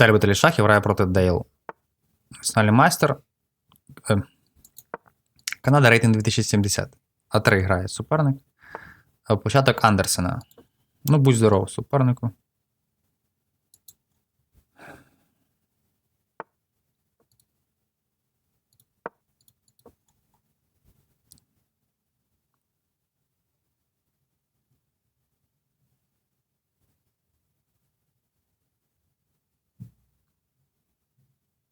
Віталій Віталій Шахів грає проти Дейл. Національний майстер. Е, Канада рейтинг 2070. А3 грає суперник. Початок Андерсена. Ну, будь здоров, супернику.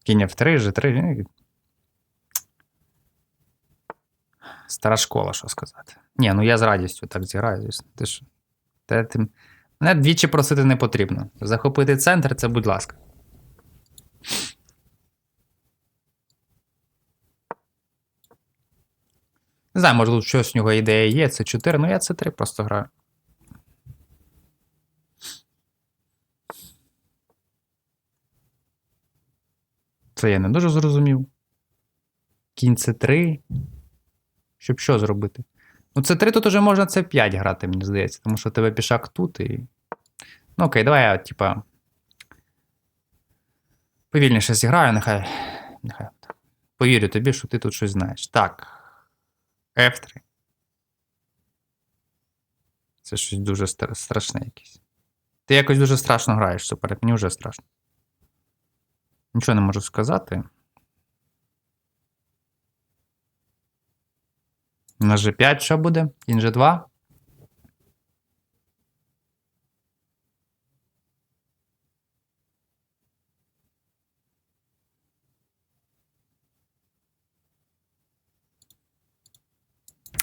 Кінь F3, G3. ну, Стара школа, що сказати. Ні, ну я з радістю так зіграю, звісно. Ти ж. Те, ти... Мене двічі просити не потрібно. Захопити центр це будь ласка. Не знаю, може щось у нього ідея є. Це 4, ну я це 3 просто граю. Це я не дуже зрозумів. Кінь це 3. Щоб що зробити? Ну, це 3 тут уже можна це 5 грати, мені здається, тому що тебе пішак тут і. Ну окей, давай я, типа. Повільніше зіграю, нехай. Нехай. Повірю тобі, що ти тут щось знаєш. Так. F3. Це щось дуже страшне якесь. Ти якось дуже страшно граєш, супер. Мені вже страшно. Нічого не можу сказати. На G5 що буде? Кінь G2.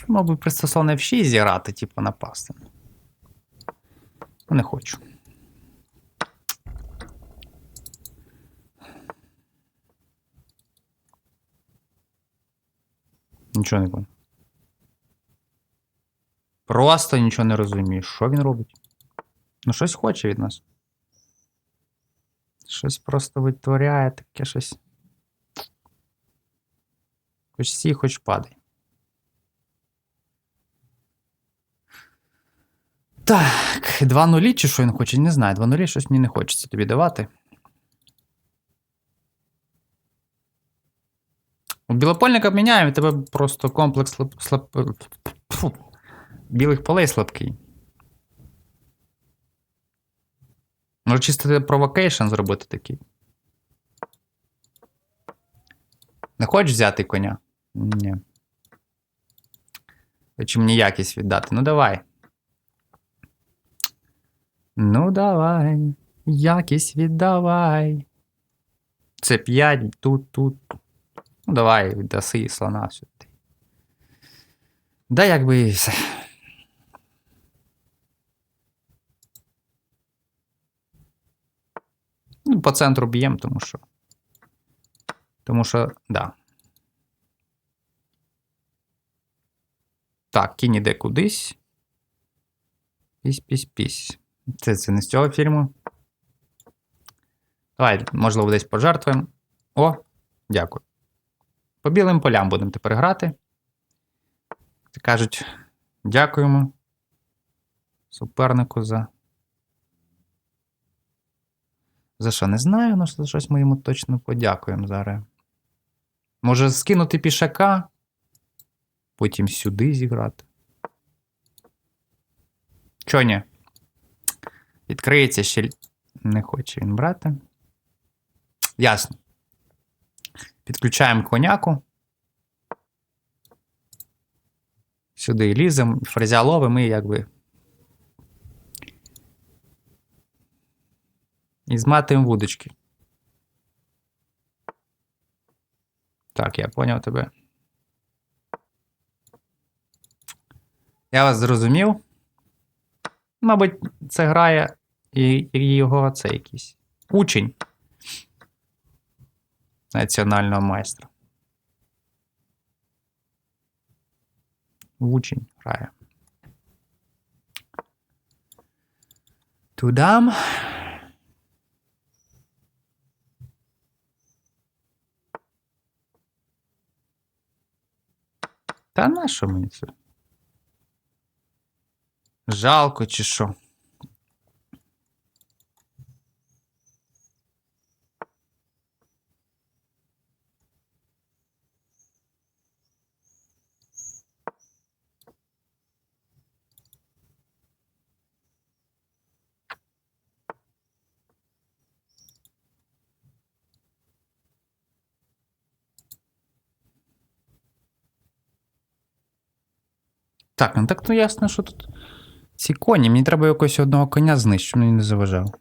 Мабуть, пристосовано F6 зіграти, типу, напасти. Не хочу. Нічого не понял. Просто нічого не розумію. Що він робить? Ну, щось хоче від нас. Щось просто витворяє, таке щось. Хоч сі, хоч падай. Так, 2 нулі чи що він хоче? Не знаю. 2 нулі щось мені не хочеться тобі давати. У білопольника міняємо, і тебе просто комплекс слаб... слаб... Фу. білих полей слабкий. Може чисто провокейшн зробити такий. Не хочеш взяти коня? Ні. Чи мені якість віддати? Ну давай. Ну давай. Якість віддавай. Це 5, тут, тут. Ну, давай, віддаси слона сюди. Да, якби і все. Ну, по центру б'ємо, тому що. Тому що, да. Так, кінь іде кудись. Пісь, пісь, пісь. Це, це не з цього фільму. Давай, можливо, десь пожертвуємо. О, дякую. По білим полям будемо тепер грати. Ти кажуть, дякуємо супернику за. За що? Не знаю, але за щось ми йому точно подякуємо зараз. Може скинути пішака, потім сюди зіграти. Чо ні? Відкриється ще не хоче він брати. Ясно. Підключаємо коняку. Сюди ліземо, фрезя ловимо і якби. І зматуємо вудочки. Так, я поняв тебе. Я вас зрозумів. Мабуть, це грає і, його це якийсь учень національного майстра. Учень грає. Тудам. Та на що мені це? Жалко чи що? Так, ну так то ясно, що тут. Ці коні, мені треба якогось одного коня знищити, щоб мені не заважав.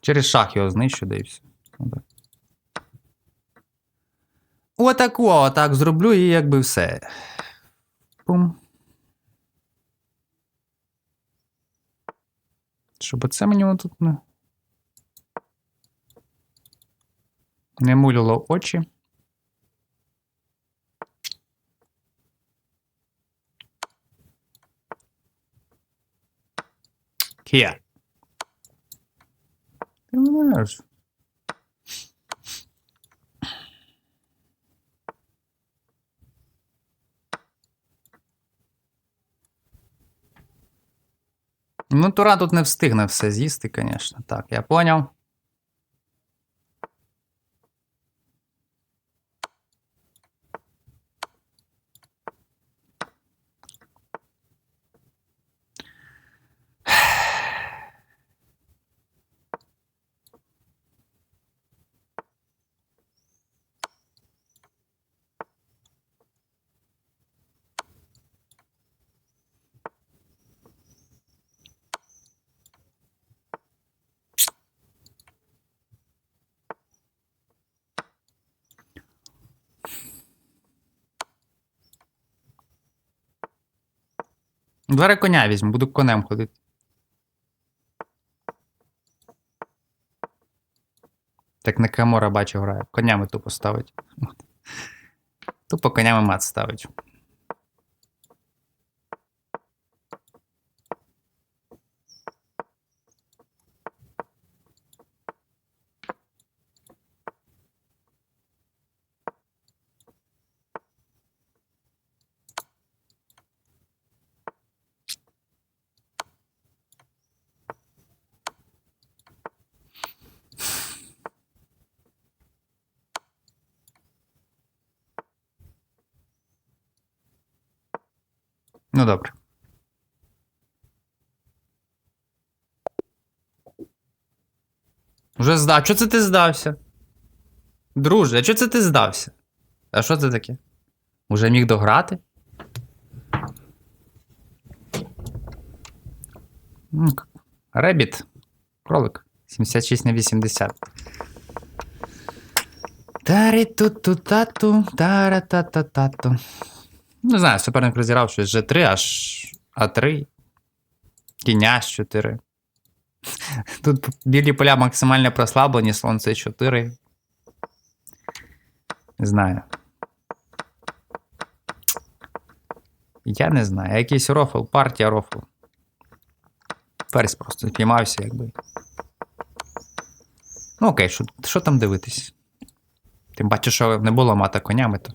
Через шах його знищу, да і все. Ну, так. Отаку, отак зроблю і якби все. Пум. Щоб оце мені тут не. Не муляло очі. Кія. Ти знаєш. Ну, Тура тут не встигне все з'їсти, звісно. Так, я поняв. Зараз коня візьму, буду конем ходити. Так на Камора бачу грає. Конями тупо ставить. Тупо конями мат ставить. Ну добре. Вже здав. Чого це ти здався? Друже, а чого це ти здався? А що це таке? Уже міг дограти? Ну, Ребіт. Кролик. 76 на 80. Тарі-ту-ту-тату, тара-та-та-тату. Не знаю, суперник розіграв щось G3, аж А3. Кінь 4. Тут білі поля максимально прослаблені, слон c 4. Не знаю. Я не знаю. Якийсь рофл, партія рофл. Ферзь просто піймався, якби. Ну окей, що там дивитись? Тим паче, що не було мата конями, то